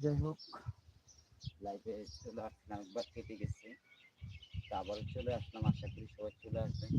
যাই হোক লাইভে চলে আসলাম, একবার কেটে গেছে। তা আবারও চলে আসলাম, আশা করি সবাই চলে আসবেন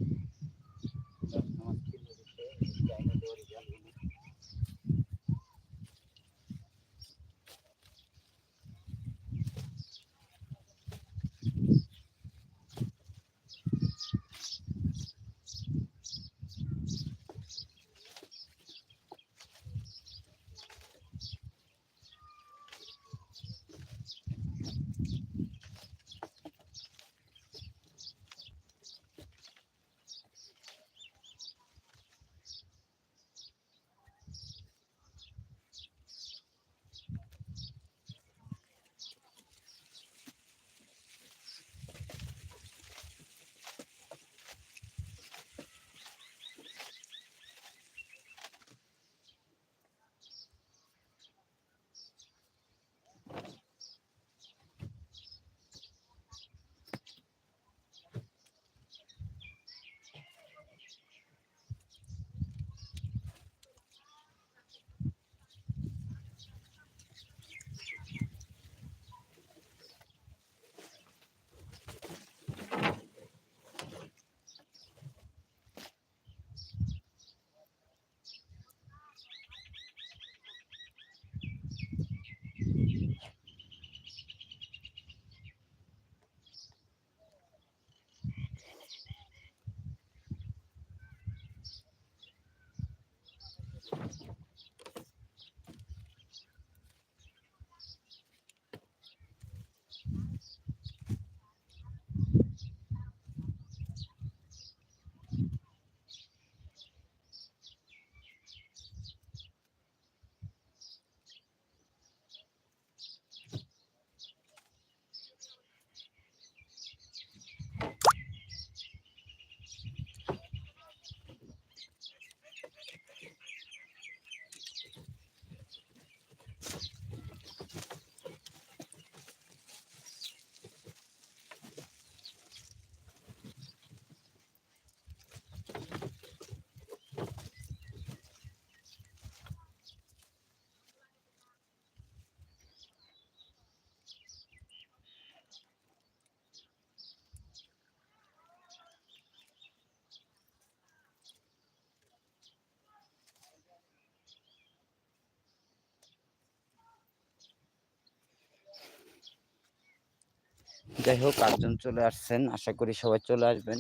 যাই হোক, আটজন চলে আসছেন, আশা করি সবাই চলে আসবেন।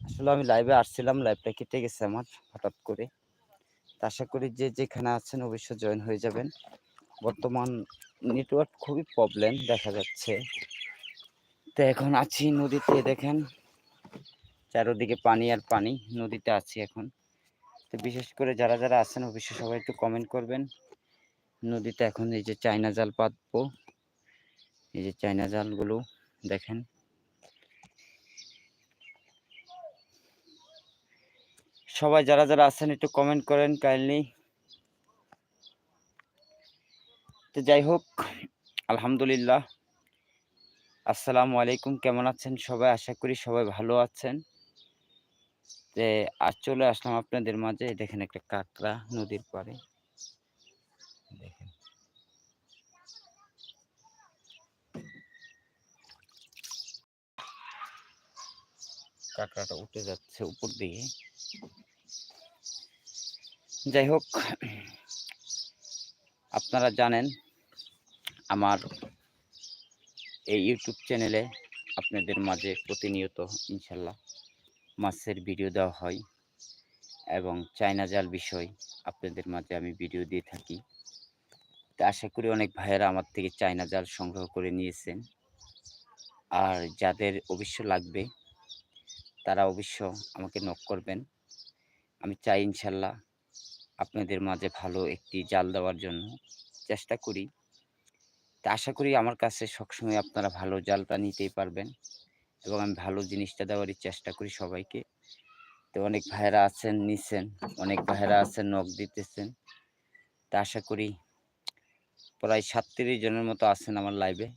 আসলে আমি লাইভে আসছিলাম লাইভটা কেটে গেছে আমার, হঠাৎ করে। তা আশা করি যে যেখানে আছেন অবশ্যই জয়েন হয়ে যাবেন। বর্তমান নেটওয়ার্ক খুবই প্রবলেম দেখা যাচ্ছে। তো এখন আছি নদীতে, দেখেন। চারোদিকে পানি আর পানি, নদীতে আছি এখন। তো বিশেষ করে যারা যারা আছেন, অবশ্যই সবাই একটু কমেন্ট করবেন। নদীতে এখন এই যে চায়না জাল পাতবো এই যে চায়না জালগুলো দেখেন। সবাই যারা যারা আছেন একটু কমেন্ট করেন কাইন্ডলি তো যাই হোক, আলহামদুলিল্লাহ। আসসালামু আলাইকুম, কেমন আছেন সবাই? আশা করি সবাই ভালো আছেন। যে আজ চলে আসলাম আপনাদের মাঝে, দেখেন একটা কাঁকড়া নদীর পাড়ে। দেখেন। কাঁকড়াটা উঠে যাচ্ছে উপর দিকে যাই হোক, আপনারা জানেন, আমার এই ইউটিউব চ্যানেলে আপনাদের মাঝে প্রতিনিয়ত ইনশাল্লাহ মাছের ভিডিও দেওয়া হয় এবং চায়না জাল বিষয় আপনাদের মাঝে আমি ভিডিও দিয়ে থাকি। তা আশা করি অনেক ভাইয়েরা আমার থেকে চায়না জাল সংগ্রহ করে নিয়েছেন। আর যাদের অবশ্য লাগবে তারা অবশ্য আমাকে নক করবেন। আমি চাই ইনশাল্লাহ আপনাদের মাঝে ভালো একটি জাল দেওয়ার জন্য চেষ্টা করি। তা আশা করি আমার কাছে সবসময় আপনারা ভালো জালটা নিতেই পারবেন এবং আমি ভালো জিনিসটা দেওয়ারই চেষ্টা করি সবাইকে। তো অনেক ভাইয়েরা আছেন, নিছেন, অনেক ভাইয়েরা আছেন নখ দিতেছেন। তা আশা করি প্রায় সাতত্রিশ জনের মতো আছেন আমার লাইভে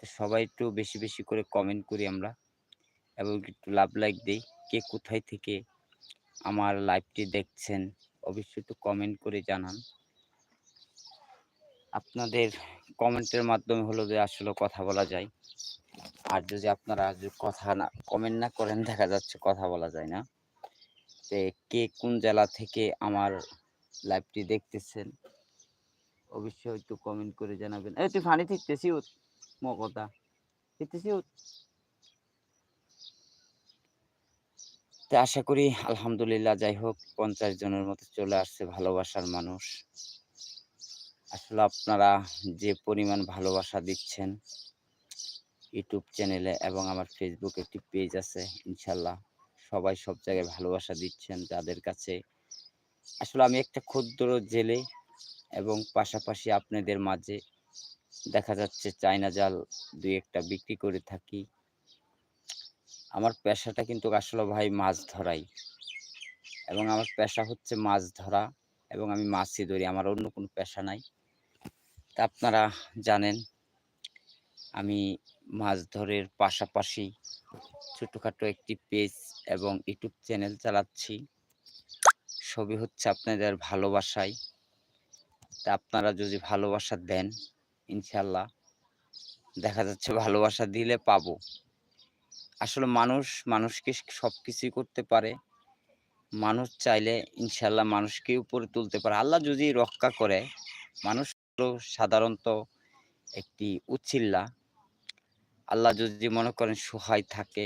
তো সবাই একটু বেশি বেশি করে কমেন্ট করি আমরা। এবং একটু লাভ লাইক দিই। কে কোথায় থেকে আমার লাইভটি দেখছেন, অবশ্যই একটু কমেন্ট করে জানান। আপনাদের কমেন্টের মাধ্যমে হলো যে আসলে কথা বলা যায়। আর যদি আপনারা কথা না কমেন্ট না করেন, দেখা যাচ্ছে কথা বলা যায় না। যে কে কোন জেলা থেকে আমার লাইভটি দেখতেছেন, অবশ্যই একটু কমেন্ট করে জানাবেন। এই তুই ফানি থিকতেছি মো কথা তো আশা করি আলহামদুলিল্লাহ যাই হোক পঞ্চাশ জনের মতো চলে আসছে ভালোবাসার মানুষ। আসলে আপনারা যে পরিমাণ ভালোবাসা দিচ্ছেন ইউটিউব চ্যানেলে এবং আমার ফেসবুক একটি পেজ আছে, ইনশাল্লাহ সবাই সব জায়গায় ভালোবাসা দিচ্ছেন যাদের কাছে। আসলে আমি একটা ক্ষুদ্র জেলে এবং পাশাপাশি আপনাদের মাঝে দেখা যাচ্ছে চায়না জাল দুই একটা বিক্রি করে থাকি। আমার পেশাটা কিন্তু আসলে ভাই মাছ ধরাই। এবং আমার পেশা হচ্ছে মাছ ধরা এবং আমি মাছই ধরি, আমার অন্য কোনো পেশা নাই। তা আপনারা জানেন, আমি মাছ ধরের পাশাপাশি ছোটোখাটো একটি পেজ এবং ইউটিউব চ্যানেল চালাচ্ছি। সবই হচ্ছে আপনাদের ভালোবাসায় তা আপনারা যদি ভালোবাসা দেন, ইনশাল্লাহ দেখা যাচ্ছে ভালোবাসা দিলে পাবো। আসলে মানুষ, মানুষকে সব কিছুই করতে পারে। মানুষ চাইলে ইনশাল্লাহ মানুষকে উপরে তুলতে পারে। আল্লাহ যদি রক্ষা করে, মানুষ সাধারণত একটি উচ্ছিল্লা আল্লাহ যদি মনে করেন সহায় থাকে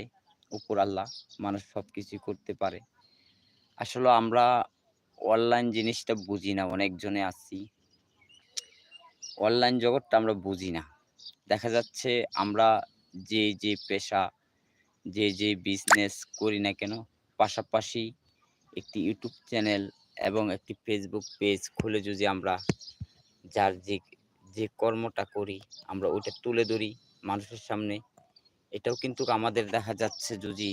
উপর আল্লাহ, মানুষ সব কিছুই করতে পারে। আসলে আমরা অনলাইন জিনিসটা বুঝি না, অনেকজনে আছি। অনলাইন জগৎটা আমরা বুঝি না। দেখা যাচ্ছে আমরা যে যে পেশা যে যে বিজনেস করি না কেন, পাশাপাশি একটি ইউটিউব চ্যানেল এবং একটি ফেসবুক পেজ খুলে যদি আমরা যার যে যে কর্মটা করি, আমরা ওইটা তুলে ধরি মানুষের সামনে, এটাও কিন্তু আমাদের দেখা যাচ্ছে যদি,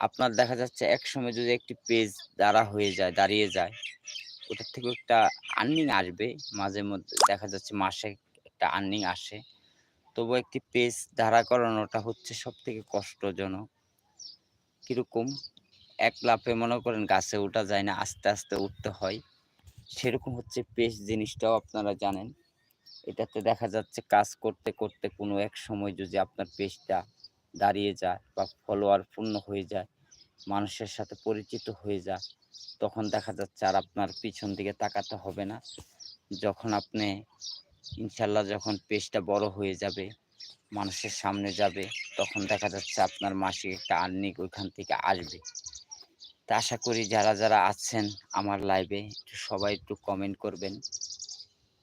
আপনার দেখা যাচ্ছে এক সময় যদি একটি পেজ দাঁড়া হয়ে যায়, দাঁড়িয়ে যায়, ওটার থেকে একটা আর্নিং আসবে, মাঝে মধ্যে দেখা যাচ্ছে মাসে একটা আর্নিং আসে। তবু একটি পেজ দাঁড়া করানোটা হচ্ছে সব থেকে কষ্টজনক। কীরকম এক লাফে মনে করেন গাছে ওঠা যায় না, আস্তে আস্তে উঠতে হয়। সেরকম হচ্ছে পেজ জিনিসটাও আপনারা জানেন। এটাতে দেখা যাচ্ছে কাজ করতে করতে কোনো এক সময় যদি আপনার পেজটা দাঁড়িয়ে যায় বা ফলোয়ার পূর্ণ হয়ে যায়, মানুষের সাথে পরিচিত হয়ে যায়, তখন দেখা যাচ্ছে আর আপনার পিছন দিকে তাকাতে হবে না। যখন আপনি ইনশাল্লাহ যখন পেজটা বড় হয়ে যাবে, মানুষের সামনে যাবে, তখন দেখা যাচ্ছে আপনার মাসিক একটা আর্নিক ওইখান থেকে আসবে। তা আশা করি যারা যারা আছেন আমার লাইভে একটু সবাই একটু কমেন্ট করবেন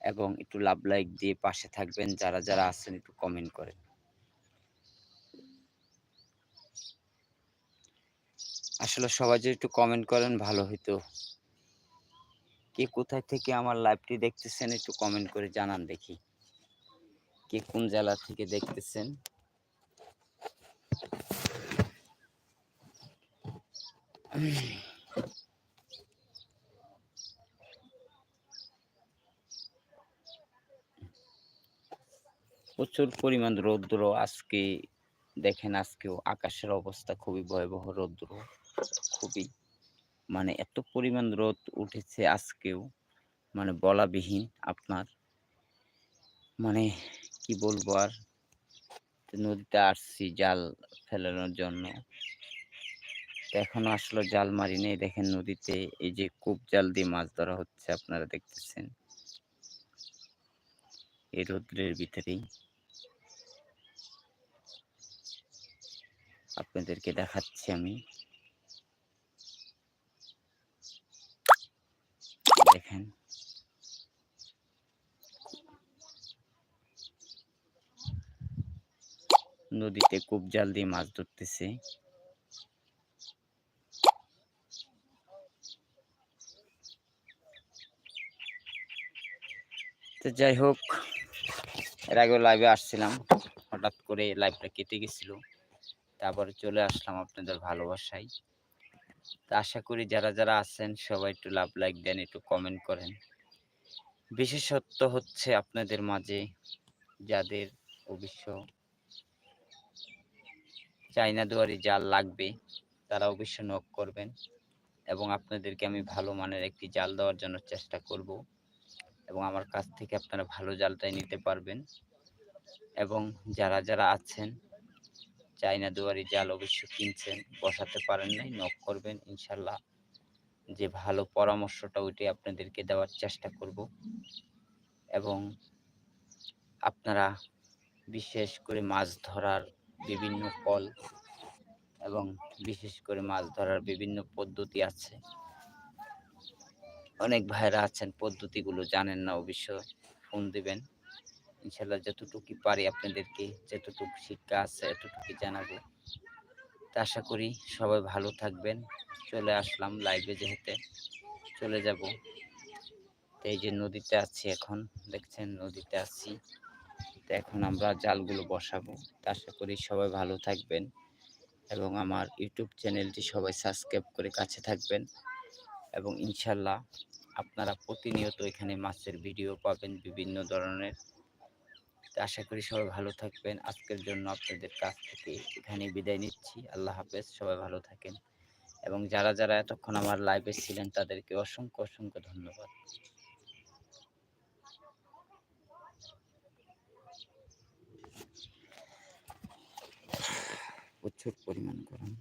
এবং একটু লাভ লাইক দিয়ে পাশে থাকবেন। যারা যারা আছেন একটু কমেন্ট করেন। আসলে সবাই যদি একটু কমেন্ট করেন, ভালো হইতো। কে কোথায় থেকে আমার লাইভটি দেখতেছেন একটু কমেন্ট করে জানান দেখি। কে কোন জেলা থেকে দেখতেছেন? প্রচুর পরিমাণ রৌদ্র আজকে, দেখেন আজকেও আকাশের অবস্থা খুবই ভয়াবহ রৌদ্র, খুবই মানে এত পরিমাণ রোদ উঠেছে আজকেও মানে বলাবিহীন আপনার। মানে কি বলব আর? নদীতে আসছি জাল ফেলানোর জন্য। এখনও আসলে জাল মারি নেই। দেখেন নদীতে এই যে কূপ জাল দিয়ে মাছ ধরা হচ্ছে, আপনারা দেখতেছেন। এই রৌদ্রের ভিতরেই। আপনাদেরকে দেখাচ্ছি আমি দেখেন নদীতে কূপ জাল দিয়ে মাছ ধরতেছে। তো যাই হোক, এর আগে লাইভে আসছিলাম। হঠাৎ করে লাইভটা কেটে গেছিল। তারপরে চলে আসলাম আপনাদের ভালোবাসায়। তা আশা করি যারা যারা আছেন, সবাই একটু লাভ লাইক দেন, একটু কমেন্ট করেন। বিশেষত্ব হচ্ছে আপনাদের মাঝে যাদের অবশ্য চাইনা দুয়ারি জাল লাগবে তারা অবশ্যই নক করবেন এবং আপনাদেরকে আমি ভালো মানের একটি জাল দেওয়ার জন্য চেষ্টা করব এবং আমার কাছ থেকে আপনারা ভালো জালটাই নিতে পারবেন এবং যারা যারা আছেন চাইনা দুয়ারি জাল অবশ্য কিনছেন, বসাতে পারেন নাই, নক করবেন, ইনশাল্লাহ যে ভালো পরামর্শটা ওইটাই আপনাদেরকে দেওয়ার চেষ্টা করব এবং আপনারা বিশেষ করে মাছ ধরার বিভিন্ন কল এবং বিশেষ করে মাছ ধরার বিভিন্ন পদ্ধতি আছে। অনেক ভাইরা আছেন, পদ্ধতিগুলো জানেন না অবশ্য, ফোন দিবেন। ইনশাল্লাহ যতটুকু পারি আপনাদেরকে, যতটুকু শিক্ষা আছে এতটুকু জানাব। তা আশা করি সবাই ভালো থাকবেন। চলে আসলাম লাইভে যেহেতু, চলে যাব। এই যে নদীতে আছি এখন, দেখছেন নদীতে আছি। তো এখন আমরা জালগুলো বসাবো। আশা করি সবাই ভালো থাকবেন এবং আমার ইউটিউব চ্যানেলটি সবাই সাবস্ক্রাইব করে কাছে থাকবেন এবং ইনশাল্লাহ আপনারা প্রতিনিয়ত এখানে মাছের ভিডিও পাবেন বিভিন্ন ধরনের। তো আশা করি সবাই ভালো থাকবেন। আজকের জন্য আপনাদের কাছ থেকে এখানে বিদায় নিচ্ছি। আল্লাহ হাফেজ, সবাই ভালো থাকেন এবং যারা যারা এতক্ষণ আমার লাইভে ছিলেন তাদেরকে অসংখ্য অসংখ্য ধন্যবাদ। প্রচুর পরিমাণ গরম।